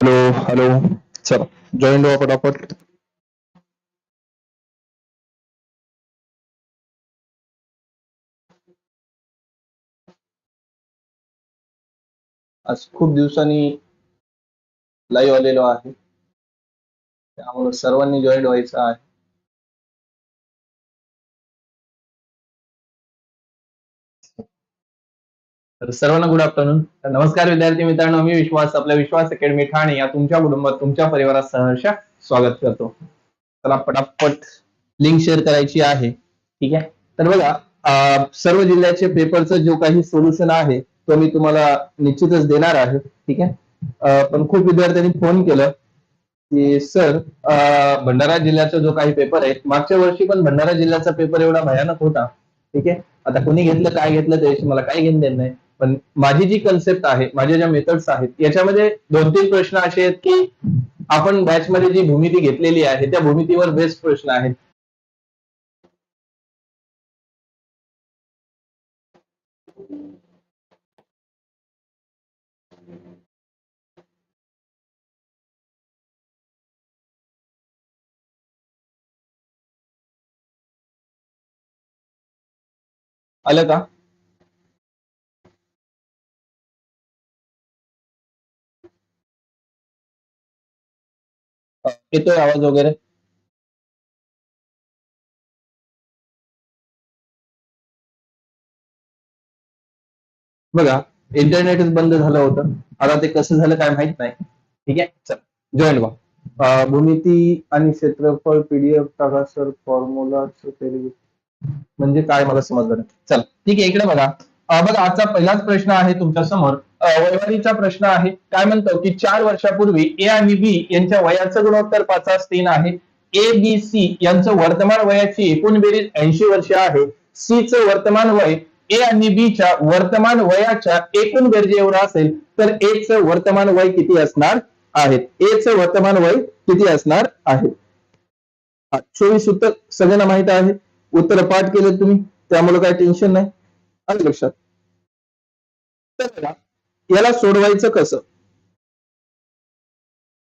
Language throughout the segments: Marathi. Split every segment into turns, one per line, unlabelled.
हॅलो हॅलो चला जॉईन व्हा पटापट आज खूप दिवसांनी लाईव्ह आलेलो आहे. त्यामुळे सर्वांनी जॉईन व्हायचं आहे. तर सर्वांना गुड आफ्टरनून नमस्कार विद्यार्थी मित्रांनो मी विश्वास आपल्या विश्वास अकॅडमी ठाणे या तुमच्या कुटुंबात तुमच्या परिवारात सहर्ष स्वागत करतो. चला पटापट लिंक शेअर करायची आहे. ठीक आहे? तर बघा सर्व जिल्ह्याचे पेपरचं जो काही सोल्युशन आहे तो मी तुम्हाला निश्चितच देणार आहे. ठीक आहे? पण खूप विद्यार्थ्यांनी फोन केलं की सर भंडारा जिल्ह्याचा जो काही पेपर आहे मागच्या वर्षी पण भंडारा जिल्ह्याचा पेपर एवढा भयानक होता. ठीक आहे? आता कोणी घेतलं काय घेतलं त्याविषयी मला काय घेणं देणं नाही. पण माझी जी कन्सेप्ट आहे माझ्या ज्या मेथड्स आहेत याच्यामध्ये दोन तीन प्रश्न असे आहेत की आपण बॅच मध्ये जी भूमिती घेतलेली आहे त्या भूमितीवर बेस्ट प्रश्न आहेत. आलं का? येतोय आवाज वगैरे? बघा इंटरनेटच बंद झालं होतं. आता ते कसं झालं काय माहीत नाही. ठीक आहे? चल जॉईन व्हा. भूमिती आणि क्षेत्रफळ पीडीएफ टाका सर फॉर्म्युला म्हणजे काय मला समजलं चल ठीक आहे इकडे बघा. बघा आजचा पहिलाच प्रश्न आहे तुमच्यासमोर वैवारीचा प्रश्न आहे. काय म्हणतो की चार वर्षापूर्वी ए आणि बी यांच्या वयाचं गुणोत्तर पाचास तीन आहे. ए बी सी यांचं वर्तमान वयाची एकूण बेरीज ऐंशी वर्ष आहे. सी च वर्तमान वय ए आणि बी च्या वर्तमान वयाच्या एकूण बेरजे एवढं असेल तर ए च वर्तमान वय किती असणार आहे ए च वर्तमान वय किती असणार आहे हा, चोवीस उत्तर सगळ्यांना माहीत आहे. उत्तर पाठ केले तुम्ही त्यामुळे काय टेन्शन नाही. आलं लक्षात? याला सोडवायचं कसं?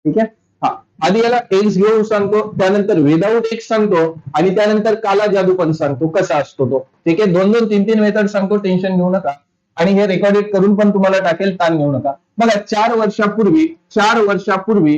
ठीक आहे? हा. आधी याला एक्स घेऊन सांगतो त्यानंतर विदाऊट एक्स सांगतो आणि त्यानंतर काला जादू पण सांगतो कसा असतो तो. ठीक आहे? दोन दोन तीन तीन मेथड सांगतो टेन्शन घेऊ नका. आणि हे रेकॉर्डेड करून पण तुम्हाला टाकेल ताण घेऊ नका. बघा चार वर्षापूर्वी चार वर्षापूर्वी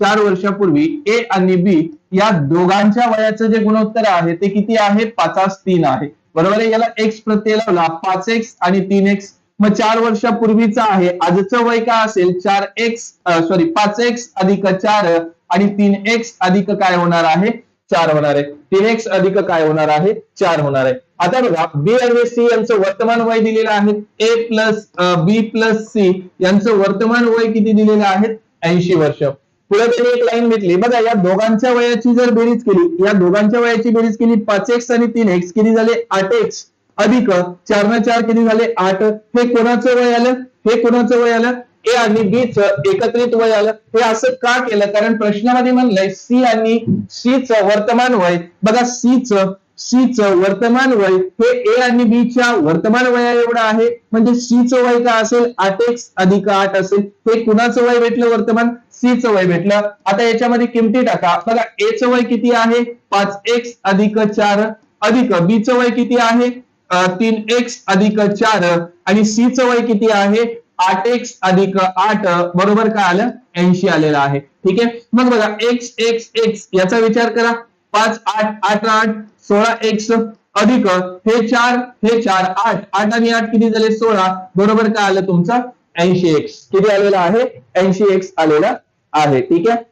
चार वर्षापूर्वी ए आणि बी या दोघांच्या वयाचं जे गुणोत्तर आहे ते किती आहे? पाचास तीन आहे. बरोबर आहे? याला एक्स प्रत्यय लावला पाच एक्स आणि तीन एक्स मग चार वर्षापूर्वीचा आहे. आजचं वय काय असेल? चार एक्स सॉरी पाच एक्स अधिक चार आणि तीन एक्स अधिक काय होणार आहे? चार होणार आहे. तीन एक्स अधिक काय होणार आहे? चार होणार आहे. आता बघा बी आणि सी यांचं वर्तमान वय दिलेलं आहे. A plus B plus C यांचं वर्तमान वय किती दिलेलं आहे? ऐंशी वर्ष. पुढे त्यांनी एक लाईन घेतली बघा या दोघांच्या वयाची जर बेरीज केली या दोघांच्या वयाची बेरीज केली पाच एक्स आणि तीन एक्स किती झाले? आठ एक्स अधिक चार न चार किती झाले? आठ. हे कोणाचं वय आलं? हे कोणाचं वय आलं? ए आणि बी च एकत्रित वय आलं. हे असं का केलं? कारण प्रश्नामध्ये म्हणलंय सी आणि सी च वर्तमान वय. बघा सी च सी च वर्तमान वय हे ए आणि बी च्या वर्तमान वया एवढं आहे. म्हणजे सी च वय का असेल? आठ एक्स अधिक आठ असेल. हे कुणाचं वय भेटलं वर्तमान? सी च वय भेटलं. आता याच्यामध्ये किमती टाका. बघा ए च वय किती आहे? पाच एक्स अधिक चार अधिक बी च वय किती आहे? तीन एक्स अधिक चार आणि सी च वय किती आहे? आठ एक्स अधिक आठ बरोबर काय आलं? ऐंशी आलेलं आहे. ठीक आहे? मग बघा एक्स एक्स एक्स याचा विचार करा. पाच आठ आठ आठ सोळा एक्स अधिक हे चार हे चार आठ. आठ आणि आठ किती झाले? सोळा. बरोबर काय आलं तुमचा? ऐंशी एक्स किती आलेला आहे? ऐंशी एक्स आलेला आहे. ठीक आहे?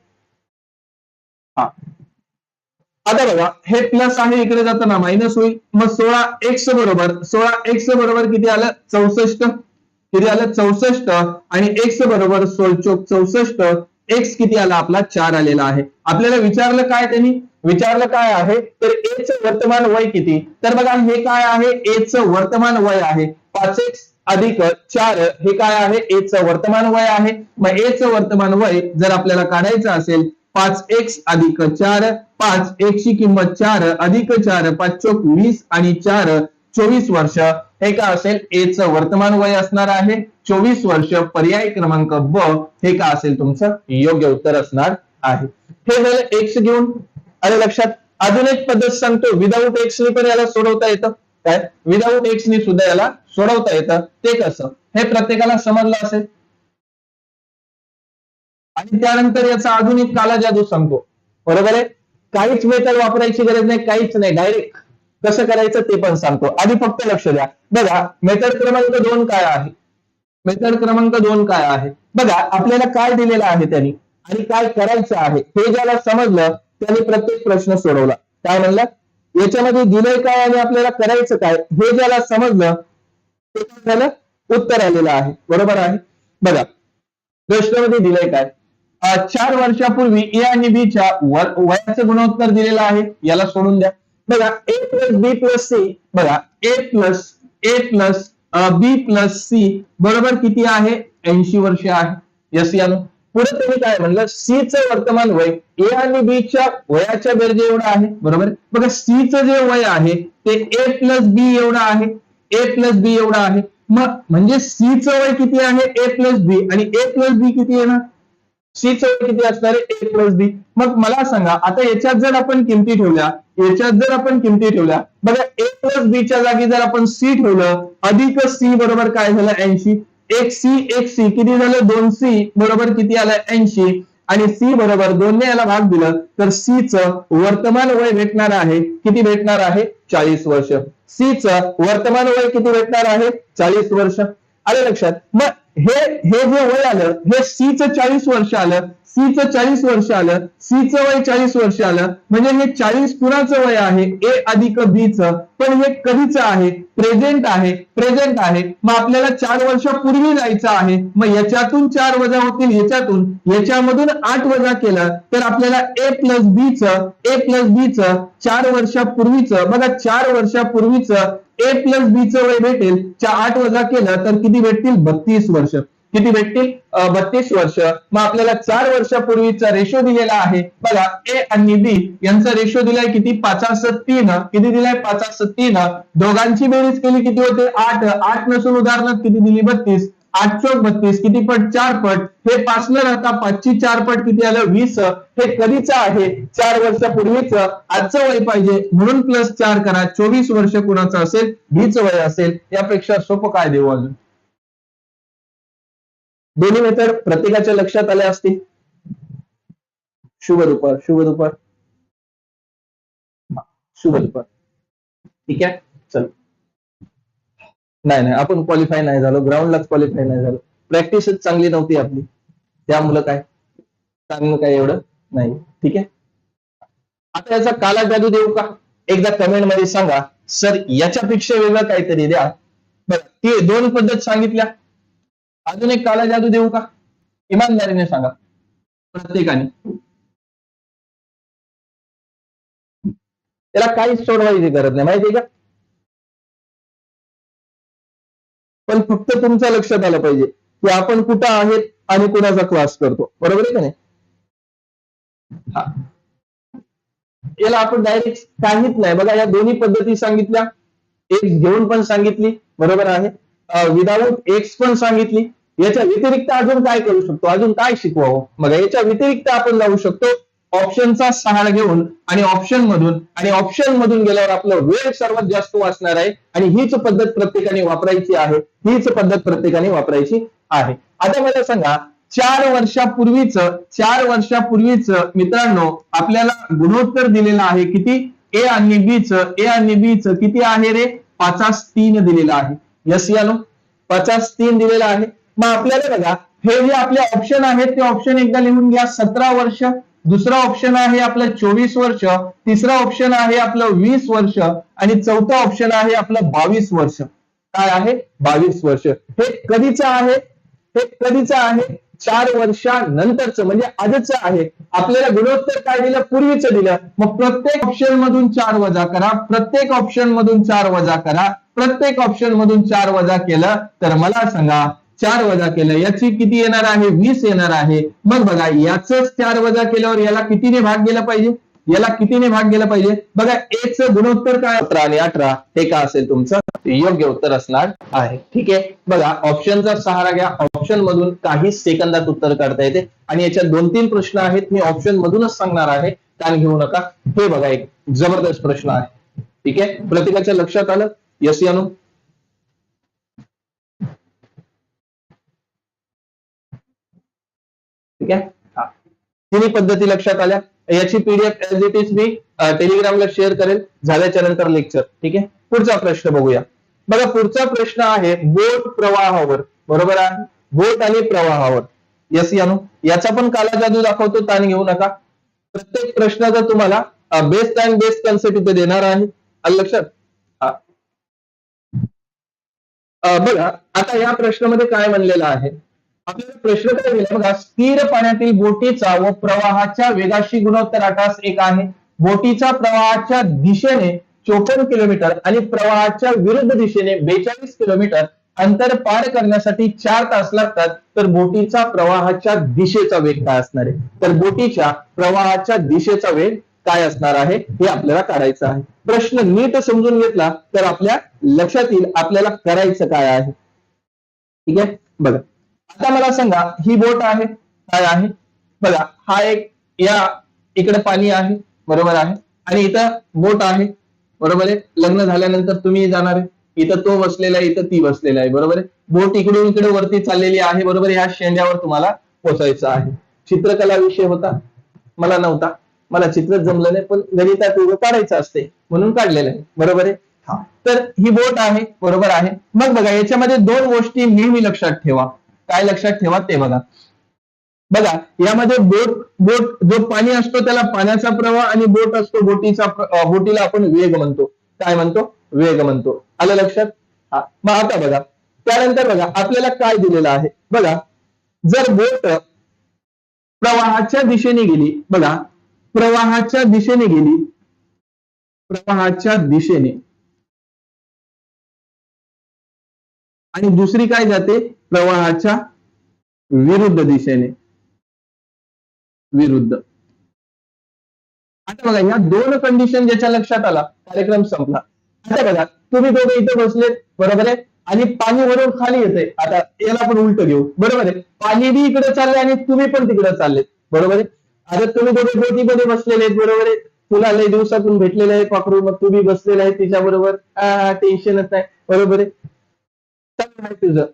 हा. आता बघा हे प्लस आहे इकडे जाताना मायनस होईल. मग सोळा एक्स बरोबर सोळा एक्स बरोबर किती आलं? चौसष्ट. किती आलं? चौसष्ट. आणि एक्स बरोबर सोळचोक चौसष्ट. एक्स किती आला? आपला चार आलेला आहे. आपल्याला विचारलं काय त्यांनी? विचारलं काय आहे? तर ए च वर्तमान वय किती? तर बघा हे काय आहे? ए च वर्तमान वय आहे. पाच एक्स अधिक चार हे काय आहे? ए च वर्तमान वय आहे. मग ए च वर्तमान वय जर आपल्याला काढायचं असेल पाच एक्स अधिक चार पाच एक ची किंमत चार अधिक चार पाच चोक वीस आणि चार चोवीस वर्ष. हे का असेल? ए च वर्तमान वय असणार आहे. चोवीस वर्ष पर्याय क्रमांक ब हे का असेल तुमचं? योग्य उत्तर असणार आहे. हे झालं एक्स घेऊन. अरे लक्षात अजून एक पद्धत सांगतो. विदाऊट एक्स ने पण याला सोडवता येतं. काय? विदाऊट एक्स ने सुद्धा याला सोडवता येतं. ते कसं? हे प्रत्येकाला समजलं असेल. आणि त्यानंतर याचा अजून एक काला जादू सांगतो. बरोबर आहे? काहीच मेथड वापरायची गरज नाही काहीच नाही. डायरेक्ट कसं करायचं ते पण सांगतो. आधी फक्त लक्ष द्या. बघा मेथड क्रमांक दोन काय आहे? मेथड क्रमांक दोन काय आहे? बघा आपल्याला काय दिलेलं आहे त्यांनी? आणि काय करायचं आहे? हे ज्याला समजलं त्यांनी प्रत्येक प्रश्न सोडवला. काय म्हणलं? याच्यामध्ये दिलंय काय आणि आपल्याला करायचं काय? हे ज्याला समजलं ते काय झालं उत्तर आलेलं आहे. बरोबर आहे? बघा प्रश्नामध्ये दिलंय काय? चार वर्षापूर्वी ए आणि बी च्या वयाचं गुणोत्तर दिलेलं आहे. याला सोडून द्या. बघा A plus B plus C बघा A plus A plus B plus C बरोबर किती आहे? ऐंशी वर्ष आहे. यस यानो पुढे तुम्ही काय म्हणलं? सी चं वर्तमान वय ए आणि बी च्या वयाच्या बेरजे एवढं आहे. बरोबर? बघा सी चं जे वय आहे ते ए प्लस बी एवढं आहे. ए प्लस बी एवढं आहे. मग म्हणजे सी चं वय किती आहे? ए प्लस बी आणि ए प्लस बी किती येणार सी च वय किती असणार आहे? ए प्लस बी मग मला सांगा आता याच्यात जर आपण किमती ठेवल्या याच्यात जर आपण किमती ठेवल्या बघा ए प्लस बी च्या जागी जर आपण सी ठेवलं अधिक सी बरोबर काय झालं? ऐंशी. एक सी एक सी किती झालं? दोन सी बरोबर किती आलं? ऐंशी. आणि सी बरोबर दोनने याला भाग दिलं तर सी च वर्तमान वय भेटणार आहे किती भेटणार आहे? चाळीस वर्ष. सी च वर्तमान वय किती भेटणार आहे? चाळीस वर्ष. आले लक्षात? मग हे हे जे वय आलं हे सी चं चाळीस वर्ष आलं सी चं चाळीस वर्ष आलं सी चं वय चाळीस वर्ष आलं म्हणजे हे चाळीस कुणाचं वय आहे? ए अधिक बी च. पण हे कधीचं आहे? प्रेझेंट आहे. प्रेझेंट आहे. मग आपल्याला चार वर्षापूर्वी जायचं आहे. मग याच्यातून चार वजा होतील याच्यातून. याच्यामधून आठ वजा केलं तर आपल्याला ए प्लस बी च ए प्लस बी च चार वर्षापूर्वीचं बघा चार वर्षापूर्वीचं ए प्लस बी च वय भेटेल च्या आठ वजा केलं तर किती भेटतील? बत्तीस वर्ष. किती भेटतील? बत्तीस वर्ष. मग आपल्याला चार वर्षापूर्वीचा रेशो दिलेला आहे. बघा ए आणि बी यांचा रेशो दिलाय किती? पाचासत तीन किती दिलाय? पाचासत तीन दोघांची बेरीज केली किती होते? आठ. आठ नसून उदाहरणार्थ किती दिली? बत्तीस. आठ चौक बत्तीस किती पट? चार पट. हे पाच न राहता पाचची चार पट किती आलं? वीस. हे कधीच आहे? चार वर्षापूर्वीच आजचं वय पाहिजे. म्हणून प्लस चार करा. चोवीस वर्ष कुणाचं असेल? बीच वय असेल. यापेक्षा सोपं काय देऊ अजून? दोन्ही मेथड प्रत्येकाच्या लक्षात आल्या असतील? शुभ दुपार. शुभ दुपार. शुभ दुपार. ठीक आहे? चल. नाही नाही. आपण क्वालिफाय नाही झालो. ग्राउंडलाच क्वालिफाय नाही झालो. प्रॅक्टिसच चांगली नव्हती आपली. त्यामुळं काय? चांगलं काय एवढं नाही. ठीक आहे? आता याचा काला जादू देऊ का? एकदा कमेंटमध्ये सांगा. सर याच्यापेक्षा वेगळं काहीतरी द्या. बरं ती दोन पद्धत सांगितल्या. अजून एक काला जादू देऊ का? इमानदारीने सांगा. प्रत्येकाने. त्याला काहीच सोडवायची गरज नाही. माहितीये का? पण फक्त तुमच्या लक्षात आलं पाहिजे की आपण कुठं आहेत आणि कुणाचा क्लास करतो. बरोबर आहे का नाही? हा. याला आपण डायरेक्ट काहीच नाही. बघा या दोन्ही पद्धती सांगितल्या. एक्स घेऊन पण सांगितली. बरोबर आहे. विदाऊट एक्स पण सांगितली. याच्या व्यतिरिक्त अजून काय करू शकतो? अजून काय शिकवावं? बघा याच्या व्यतिरिक्त आपण जाऊ शकतो. ऑप्शनचा सहारा घेऊन आणि ऑप्शन मधून आणि ऑप्शन मधून गेल्यावर आपलं वेळ सर्वात जास्त वाचणार आहे. आणि हीच पद्धत प्रत्येकाने वापरायची आहे. हीच पद्धत प्रत्येकाने वापरायची आहे. आता मला सांगा चार वर्षापूर्वीच चार वर्षापूर्वीच मित्रांनो आपल्याला गुणोत्तर दिलेलं आहे किती? ए आणि बी च ए आणि बी च किती आहे रे? पाचास तीन दिलेलं आहे. यस यानो पाचास तीन दिलेलं आहे. मग आपल्याला बघा हे जे आपले ऑप्शन आहेत ते ऑप्शन एकदा लिहून घ्या. सतरा वर्ष दुसरा ऑप्शन आहे आपलं चोवीस वर्ष तिसरा ऑप्शन आहे आपलं वीस वर्ष आणि चौथा ऑप्शन आहे आपलं बावीस वर्ष. काय आहे? बावीस वर्ष. हे कधीचं आहे? हे कधीचं आहे? चार वर्षानंतरचं म्हणजे आजचं आहे. आपल्याला गुणोत्तर काय दिलं? पूर्वीचं दिलं. मग प्रत्येक ऑप्शन मधून चार वजा करा. प्रत्येक ऑप्शन मधून चार वजा करा. प्रत्येक ऑप्शन मधून चार वजा केलं तर मला सांगा चार वजा केलं. याची किती येणार आहे? वीस येणार आहे. मग बघा याच चार वजा केल्यावर याला कितीने भाग गेला पाहिजे? याला कितीने भाग गेला पाहिजे? बघा एच गुणोत्तर काय? अठरा आणि अठरा हे का असेल तुमचं? योग्य उत्तर असणार आहे. ठीक आहे? बघा ऑप्शनचा सहारा घ्या. ऑप्शन मधून काही सेकंदात उत्तर काढता येते. आणि याच्यात दोन तीन प्रश्न आहेत. मी ऑप्शन मधूनच सांगणार आहे. ताण घेऊ नका. हे बघा एक जबरदस्त प्रश्न आहे. ठीक आहे? प्रत्येकाच्या लक्षात आलं? यस यानू ठीक आहे? हा. तिन्ही पद्धती लक्षात आल्या. याची पीडीएफ एज इट इज मी टेलिग्रामला शेअर करेल. झाल्याच्यानंतर लेक्चर ठीक आहे? पुढचा प्रश्न बघूया. बघा पुढचा प्रश्न आहे बोट प्रवाहावर. बरोबर आहे? बोट आणि प्रवाहावर. यस यानो? याचा पण काला जादू दाखवतो ताण घेऊ नका. प्रत्येक प्रश्नाचा तुम्हाला बेस्ट अँड बेस्ट कन्सेप्ट इथे देणार आहे. आलं लक्षात? हा. बघा आता या प्रश्नामध्ये काय म्हणलेलं आहे? आपल्याला प्रश्न काय दिला बघा स्थिर पाण्यातील बोटीचा व प्रवाहाच्या वेगाशी गुणोत्तर आठास एक आहे. बोटीचा प्रवाहाच्या दिशेने चोपन्न किलोमीटर आणि प्रवाहाच्या विरुद्ध दिशेने बेचाळीस किलोमीटर अंतर पार करण्यासाठी चार तास लागतात. तर बोटीचा प्रवाहाच्या दिशेचा वेग काय असणार आहे? तर बोटीच्या प्रवाहाच्या दिशेचा वेग काय असणार आहे? हे आपल्याला काढायचं आहे. प्रश्न नीट समजून घेतला तर आपल्या लक्षात येईल आपल्याला करायचं काय आहे. ठीक आहे? बघा. आता मला सांगा ही बोट आहे? काय आहे? बघा हा एक या इकडे पाणी आहे बरोबर आहे. आणि इथं बोट आहे बरोबर आहे? लग्न झाल्यानंतर तुम्ही जाणार आहे. इथं तो बसलेला आहे इथं ती बसलेला आहे बरोबर आहे? बोट इकडून इकडे वरती चाललेली आहे बरोबर आहे? ह्या शेंड्यावर तुम्हाला पोचायचं आहे. चित्रकला विषय होता. मला नव्हता. मला चित्र जमलं नाही पण गणितात उभं काढायचं असते. म्हणून काढलेलं आहे बरोबर आहे? हा तर ही बोट आहे बरोबर आहे. मग बघा याच्यामध्ये दोन गोष्टी नेहमी लक्षात ठेवा. काय लक्षात ठेवा ते बघा. बघा यामध्ये बोट बोट जो पाणी असतो त्याला पाण्याचा प्रवाह आणि बोट असतो बोटीचा बोटीला आपण वेग म्हणतो. काय म्हणतो? वेग म्हणतो. आलं लक्षात? हा. मग आता बघा. त्यानंतर बघा आपल्याला काय दिलेलं आहे? बघा जर बोट प्रवाहाच्या दिशेने गेली बघा प्रवाहाच्या दिशेने गेली प्रवाहाच्या दिशेने. आणि दुसरी काय जाते? प्रवाहाच्या विरुद्ध दिशेने. विरुद्ध. आता बघा ह्या दोन कंडिशन ज्याच्या लक्षात आला कार्यक्रम संपला. आता बघा तुम्ही दोघे इथे बसलेत बरोबर आहे? आणि पाणी वरून खाली येते आता याला पण उलट घेऊ. बरोबर आहे? पाणी बी इकडे चालले आणि तुम्ही पण तिकडे चाललेत. बरोबर आहे? आता तुम्ही दोघे बोटीमध्ये बसलेले आहेत बरोबर आहे? तुला लय दिवसातून भेटलेले आहे पाखरू मग तू बी बसलेला आहे तिच्या बरोबर टेन्शनच नाही. बरोबर आहे? काय तुझं?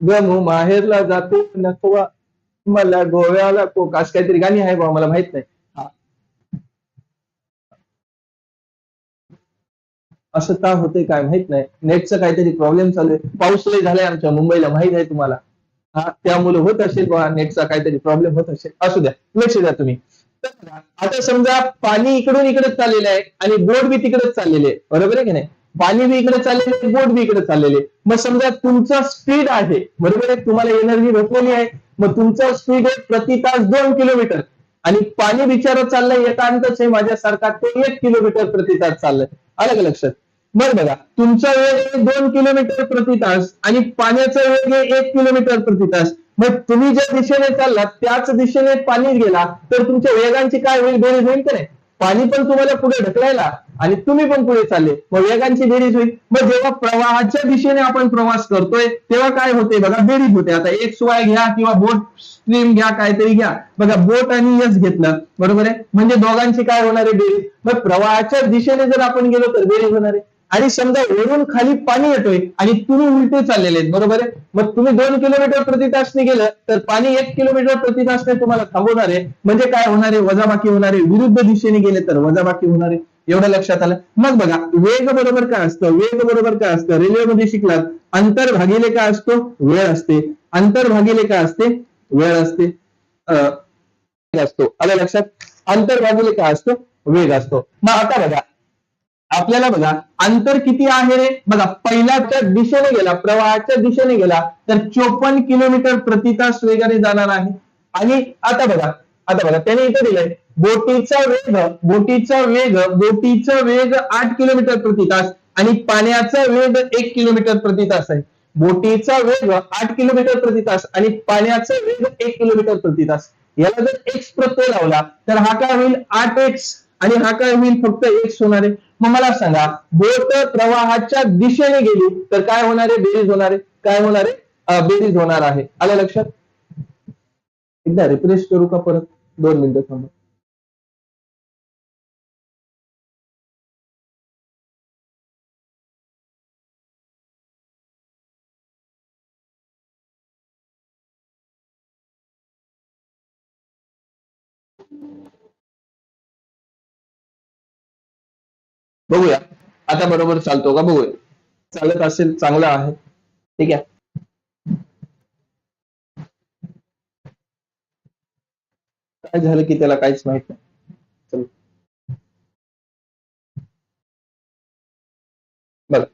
गमू माहेरला जातो नकवा. मला गोव्याला कोकाश काहीतरी गाणी आहे बा मला माहीत नाही. असं का होते काय माहीत नाही. नेटचं काहीतरी प्रॉब्लेम चालू आहे. पाऊस लय झालाय आमच्या मुंबईला माहीत आहे तुम्हाला. हा त्यामुळे होत असेल बा नेटचा काहीतरी प्रॉब्लेम होत असेल. असू द्या लक्ष द्या तुम्ही. आता समजा पाणी इकडून इकडे चाललेलं आहे आणि बोट बी तिकडेच चाललेले आहे. बरोबर आहे की नाही? पाणी बी इकडे चाललेले बोट बी इकडे चाललेले मग समजा तुमचा स्पीड आहे बरोबर आहे? तुम्हाला एनर्जी भेटलेली आहे. मग तुमचा स्पीड आहे प्रति तास दोन किलोमीटर आणि पाणी बिचारा चाललंय एकांतच आहे माझ्यासारखा ते एक किलोमीटर प्रति तास चाललंय. आलं का लक्षात? बरं बघा तुमचा वेग आहे दोन किलोमीटर प्रति तास आणि पाण्याचा वेग आहे एक किलोमीटर प्रति तास. मग तुम्ही ज्या दिशेने चाललात त्याच दिशेने पाणी गेला तर तुमच्या वेगांची काय होईल? बेरीज होईल का नाही? पाणी पण तुम्हाला पुढे ढकलायला आणि तुम्ही पण पुढे चालले. मग वेगांची बेरीज होईल. मग जेव्हा प्रवाहाच्या दिशेने आपण प्रवास करतोय तेव्हा काय होते बघा बेरीज होते. आता एक वाय घ्या किंवा बोट स्ट्रीम घ्या काहीतरी घ्या. बघा बोट आणि यस घेतलं. बरोबर आहे? म्हणजे दोघांची काय होणार आहे बेरीज? मग प्रवाहाच्या दिशेने जर आपण गेलो तर बेरीज होणार आहे. आणि समजा वरून खाली पाणी येतोय आणि तुम्ही उलटे चाललेले आहेत. बरोबर आहे? मग तुम्ही दोन किलोमीटर प्रति तासने गेलं तर पाणी एक किलोमीटर प्रति तासने तुम्हाला थांबवणार आहे. म्हणजे काय होणार आहे? वजाबाकी होणार आहे. विरुद्ध दिशेने गेले तर वजाबाकी होणार आहे. एवढं लक्षात आलं. मग बघा वेग बरोबर काय असतं? वेग बरोबर काय असतं? रेल्वेमध्ये शिकलात अंतर भागिले काय असतो? वेळ असते. अंतर भागिले काय असते? वेळ असते. अं, असतो. आलं लक्षात? अंतर भागिले काय असतो? वेग असतो. मग आता बघा आपल्याला बघा अंतर किती आहे रे? बघा पहिल्याच्या दिशेने गेला प्रवाहाच्या दिशेने गेला तर चोपन्न किलोमीटर प्रति तास वेगाने जाणार आहे. आणि आता बघा आता बघा त्याने इथं दिलंय बोटीचा वेग बोटीचा वेग बोटीचा वेग आठ किलोमीटर प्रति तास आणि पाण्याचा वेग एक किलोमीटर प्रति तास आहे. बोटीचा वेग आठ किलोमीटर प्रति तास आणि पाण्याचा वेग एक किलोमीटर प्रति तास. याला जर एक्स प्रत्यय लावला तर हा काय होईल? आठ एक्स आणि हा काय होईल? फक्त एक्स होणार आहे. मग मला सांगा बोट प्रवाहाच्या दिशेने गेली तर काय होणार आहे? बेरीज होणार आहे. काय होणार आहे? बेरीज होणार आहे. आलं लक्षात? एकदा रिफ्रेश करू का परत? दोन मिनिटं थांबा. आता बरोबर चालतो का? बघूया. चालत असेल चांगलं आहे. ठीक आहे. काय झालं की त्याला काहीच माहीत नाही. बघा.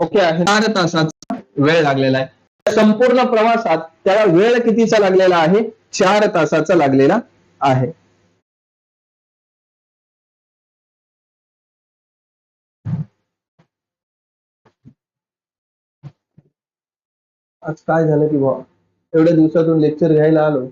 ओके आहे. चार तासाचा वेळ लागलेला आहे. संपूर्ण प्रवासात त्याला वेळ कितीचा लागलेला आहे? चार तासाचा लागलेला आहे. आज काय झालं की बुवा एवढ्या दिवसातून लेक्चर घ्यायला आलो.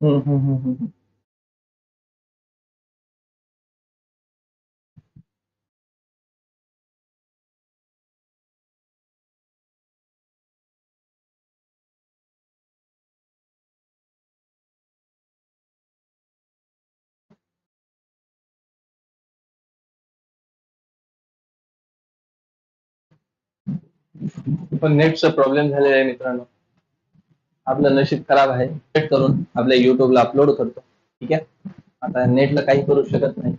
हम्म, हम्म, हम्म, हम्म. पण नेटचा प्रॉब्लेम झालेला आहे मित्रांनो. आपलं नशीब खराब आहे. सेट करून आपल्या युट्यूबला अपलोड करतो. ठीक आहे? आता नेटला काही करू शकत नाही.